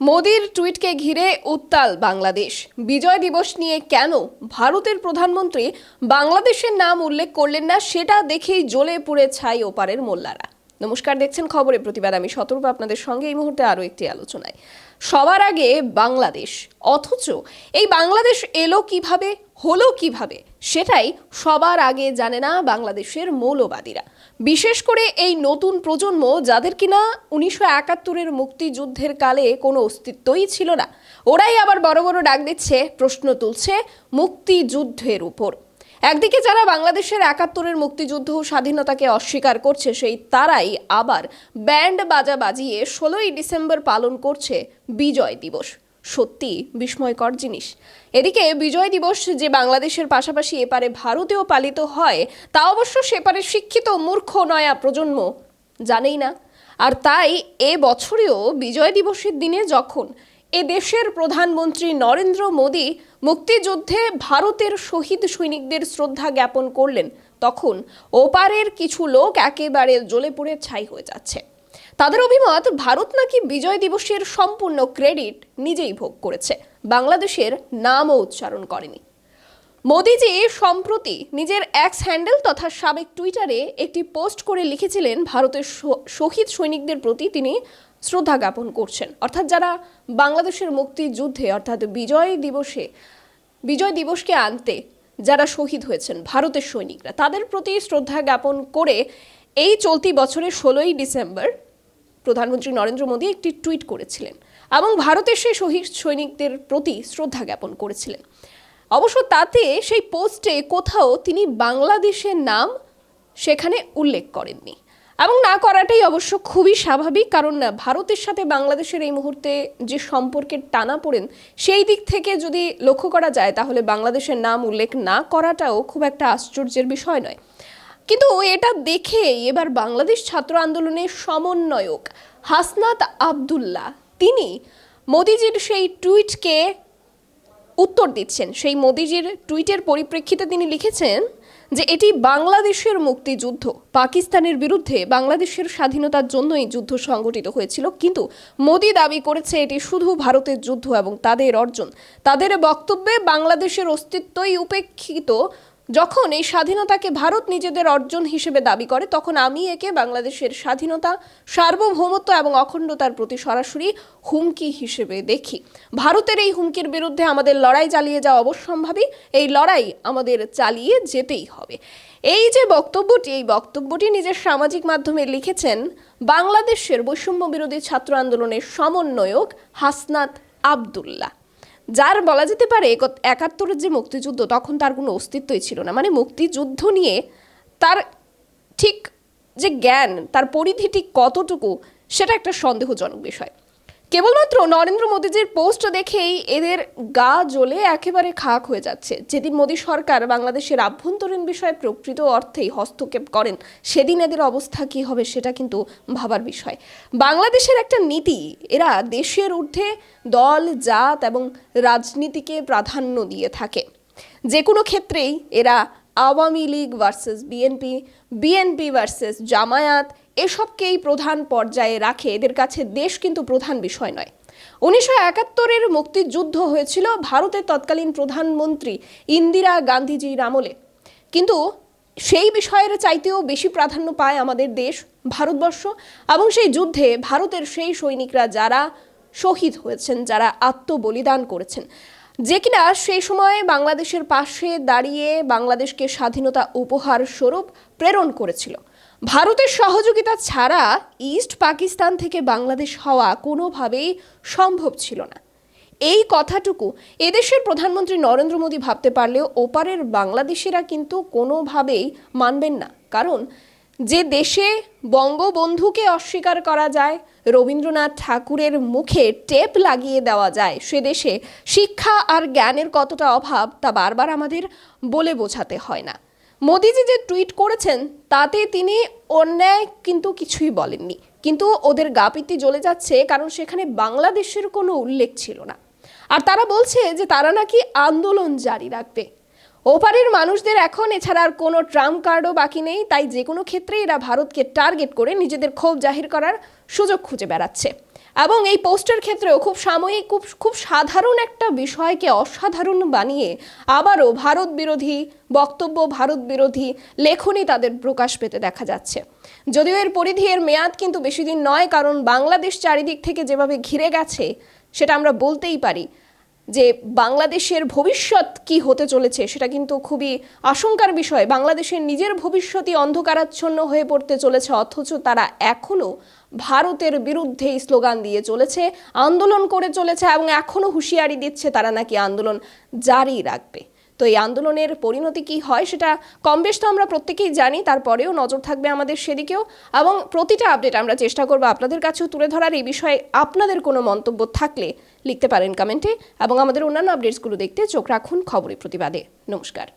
মোদির টুইটকে ঘিরে উত্তাল বাংলাদেশ। বিজয় দিবস নিয়ে কেন ভারতের প্রধানমন্ত্রী বাংলাদেশের নাম উল্লেখ করলেন না, সেটা দেখেই জ্বলে পুড়ে ছাই ওপারের মোল্লারা। নমস্কার, দেখছেন খবরে প্রতিবাদ। আমি সতর্ক আপনাদের সঙ্গে এই মুহূর্তে আরও একটি আলোচনায়। সবার আগে বাংলাদেশ, অথচ এই বাংলাদেশ এলো কীভাবে, হলো কীভাবে? সেটাই সবার আগে জানে না বাংলাদেশের মৌলবাদীরা। বিশেষ করে এই নতুন প্রজন্ম যাদের কিনা উনিশশো একাত্তরের মুক্তিযুদ্ধের কালে কোনো অস্তিত্বই ছিল না। ওরাই আবার বড় বড় ডাক দিচ্ছে, প্রশ্ন তুলছে মুক্তিযুদ্ধের উপর। একদিকে যারা বাংলাদেশের একাত্তরের মুক্তিযুদ্ধ স্বাধীনতাকে অস্বীকার করছে, সেই তারাই আবার ব্যান্ড বাজা বাজিয়ে ষোলোই ডিসেম্বর পালন করছে বিজয় দিবস। সত্যি বিস্ময়কর জিনিস। এদিকে বিজয় দিবস যে বাংলাদেশের পাশাপাশি এপারে ভারতেও পালিত হয়, তা অবশ্য সেপারে শিক্ষিত মূর্খ নয়া প্রজন্ম জানেই না। আর তাই এ বছরেও বিজয় দিবসের দিনে যখন এ দেশের প্রধানমন্ত্রী নরেন্দ্র মোদী মুক্তিযুদ্ধে ভারতের শহীদ সৈনিকদের শ্রদ্ধা জ্ঞাপন করলেন, তখন ওপারের কিছু লোক একেবারে জ্বলে পুড়ে ছাই হয়ে যাচ্ছে। তাদের অভিমত, ভারত নাকি বিজয় দিবসের সম্পূর্ণ ক্রেডিট নিজেই ভোগ করেছে। বাংলাদেশের নামও উচ্চারণ করেনি। মোদিজি সম্প্রতি নিজের এক্স হ্যান্ডেল তথা সাবেক টুইটারে একটি পোস্ট করে লিখেছিলেন, ভারতের শহীদ সৈনিকদের প্রতি তিনি শ্রদ্ধা জ্ঞাপন করছেন। অর্থাৎ যারা বাংলাদেশের মুক্তিযুদ্ধে, অর্থাৎ বিজয় দিবসে, বিজয় দিবসকে আনতে যারা শহীদ হয়েছেন ভারতের সৈনিকরা, তাদের প্রতি শ্রদ্ধা জ্ঞাপন করে এই চলতি বছরের ষোলোই ডিসেম্বর প্রধানমন্ত্রী নরেন্দ্র মোদী একটি টুইট করেছিলেন এবং ভারতের সেই শহীদ সৈনিকদের প্রতি শ্রদ্ধা জ্ঞাপন করেছিলেন। অবশ্য তাতে সেই পোস্টে কোথাও তিনি বাংলাদেশের নাম সেখানে উল্লেখ করেননি। এবং না করাটাই অবশ্য খুবই স্বাভাবিক, কারণ না, ভারতের সাথে বাংলাদেশের এই মুহূর্তে যে সম্পর্কের টানা পড়েন, সেই দিক থেকে যদি লক্ষ্য করা যায়, তাহলে বাংলাদেশের নাম উল্লেখ না করাটাও খুব একটা আশ্চর্যের বিষয় নয়। কিন্তু এটা দেখে এবার বাংলাদেশ ছাত্র আন্দোলনের সমন্বয়ক হাসনাত আবদুল্লাহ। তিনি মোদিজির সেই টুইটকে উত্তর দিচ্ছেন। সেই মোদিজির টুইটের পরিপ্রেক্ষিতে তিনি লিখেছেন যে, এটি বাংলাদেশের মুক্তিযুদ্ধ। পাকিস্তানের বিরুদ্ধে বাংলাদেশের স্বাধীনতার জন্যই যুদ্ধ সংগঠিত হয়েছিল। কিন্তু মোদি দাবি করেছে এটি শুধু ভারতের যুদ্ধ এবং তাদের অর্জন। তাদের বক্তব্যে বাংলাদেশের অস্তিত্বই উপেক্ষিত যখন এই স্বাধীনতাকে ভারত নিজেদের অর্জন হিসেবে দাবি করে, তখন আমি একে বাংলাদেশের স্বাধীনতা, সার্বভৌমত্ব এবং অখণ্ডতার প্রতি সরাসরি হুমকি হিসেবে দেখি। ভারতের এই হুমকির বিরুদ্ধে আমাদের লড়াই চালিয়ে যাওয়া অবশ্যম্ভাবী, এই লড়াই আমাদের চালিয়ে যেতেই হবে। এই যে বক্তব্যটি, এই বক্তব্যটি নিজের সামাজিক মাধ্যমে লিখেছেন বাংলাদেশের বৈষম্য বিরোধী ছাত্র আন্দোলনের সমন্বয়ক হাসনাত আবদুল্লাহ। যার বলা যেতে পারে একত- একাত্তরের যে মুক্তিযুদ্ধ, তখন তার কোনো অস্তিত্বই ছিল না। মানে মুক্তিযুদ্ধ নিয়ে তার ঠিক যে জ্ঞান, তার পরিধিটি কতটুকু, সেটা একটা সন্দেহজনক বিষয়। কেবলমাত্র নরেন্দ্র মোদীজির পোস্ট দেখেই এদের গা জ্বলে একেবারে খাক হয়ে যাচ্ছে। যেদিন মোদী সরকার বাংলাদেশের আভ্যন্তরীণ বিষয়ে প্রকৃত অর্থেই হস্তক্ষেপ করেন, সেদিন এদের অবস্থা কী হবে সেটা কিন্তু ভাবার বিষয়। বাংলাদেশের একটা নীতি, এরা দেশের ঊর্ধ্বে দল, জাত এবং রাজনীতিকে প্রাধান্য দিয়ে থাকে। যে কোনো ক্ষেত্রেই এরা Awami League versus BNP BNP versus Jamaat এসবকেই প্রধান পর্যায়ে রাখে। এদের কাছে দেশ কিন্তু প্রধান বিষয় নয়। উনিশশো একাত্তরের মুক্তিযুদ্ধ হয়েছিল ভারতের তৎকালীন প্রধানমন্ত্রী ইন্দিরা গান্ধীজির আমলে। কিন্তু সেই বিষয়ের চাইতেও বেশি প্রাধান্য পায় আমাদের দেশ, ভারতবর্ষ এবং সেই যুদ্ধে ভারতের সেই সৈনিকরা যারা শহীদ হয়েছেন, যারা আত্মবলিদান করেছেন। যে কিনা সেই সময় বাংলাদেশের পাশে দাঁড়িয়ে বাংলাদেশকে স্বাধীনতা উপহার স্বরূপ প্রেরণ করেছিল। ভারতের সহযোগিতা ছাড়া ইস্ট পাকিস্তান থেকে বাংলাদেশ হওয়া কোনোভাবেই সম্ভব ছিল না। এই কথাটুকু এদেশের প্রধানমন্ত্রী নরেন্দ্র মোদী ভাবতে পারলেও ওপারের বাংলাদেশিরা কিন্তু কোনোভাবেই মানবেন না। কারণ যে দেশে বঙ্গবন্ধুকে অস্বীকার করা যায়, রবীন্দ্রনাথ ঠাকুরের মুখে টেপ লাগিয়ে দেওয়া যায়, সে দেশে শিক্ষা আর জ্ঞানের কতটা অভাব তা বারবার আমাদের বলে বোঝাতে হয় না। মোদিজি যে টুইট করেছেন, তাতে তিনি অন্যায় কিন্তু কিছুই বলেননি। কিন্তু ওদের গাপিতি জ্বলে যাচ্ছে কারণ সেখানে বাংলাদেশের কোনো উল্লেখ ছিল না। আর তারা বলছে যে তারা নাকি আন্দোলন জারি রাখবে। ওপারের মানুষদের এখন এছাড়া আর কোনো ট্রাম্প কার্ডও বাকি নেই, তাই যে কোনো ক্ষেত্রে এরা ভারতকে টার্গেট করে নিজেদের ক্ষোভ জাহির করার সুযোগ খুঁজে বেড়াচ্ছে। এবং এই পোস্টের ক্ষেত্রেও খুব সাময়িক, খুব খুব সাধারণ একটা বিষয়কে অসাধারণ বানিয়ে আবারও ভারত বিরোধী বক্তব্য, ভারত বিরোধী লেখনী তাদের প্রকাশ পেতে দেখা যাচ্ছে। যদিও এর পরিধি, এর মেয়াদ কিন্তু বেশি দিন নয়, কারণ বাংলাদেশ চারিদিক থেকে যেভাবে ঘিরে গেছে, সেটা আমরা বলতেই পারি। যে বাংলাদেশের ভবিষ্যৎ কি হতে চলেছে সেটা কিন্তু খুবই আশঙ্কার বিষয়। বাংলাদেশের নিজের ভবিষ্যতই অন্ধকারাচ্ছন্ন হয়ে পড়তে চলেছে, অথচ তারা এখনও ভারতের বিরুদ্ধে স্লোগান দিয়ে চলেছে, আন্দোলন করে চলেছে এবং এখনও হুঁশিয়ারি দিচ্ছে তারা নাকি আন্দোলন জারি রাখবে। তো এই আন্দোলনের পরিণতি কি হয় সেটা কম বেশ তো আমরা প্রত্যেকেই জানি, তারপরেও নজর থাকবে আমাদের সেদিকেও। এবং প্রতিটা আপডেট আমরা চেষ্টা করব আপনাদের কাছেও তুলে ধরার, এই বিষয়ে আপনাদের কোনো মন্তব্য থাকলে লিখতে পারেন কমেন্টে। এবং আমাদের অন্যান্য আপডেটসগুলো দেখতে চোখ রাখুন খবরের প্রতিবাদে। নমস্কার।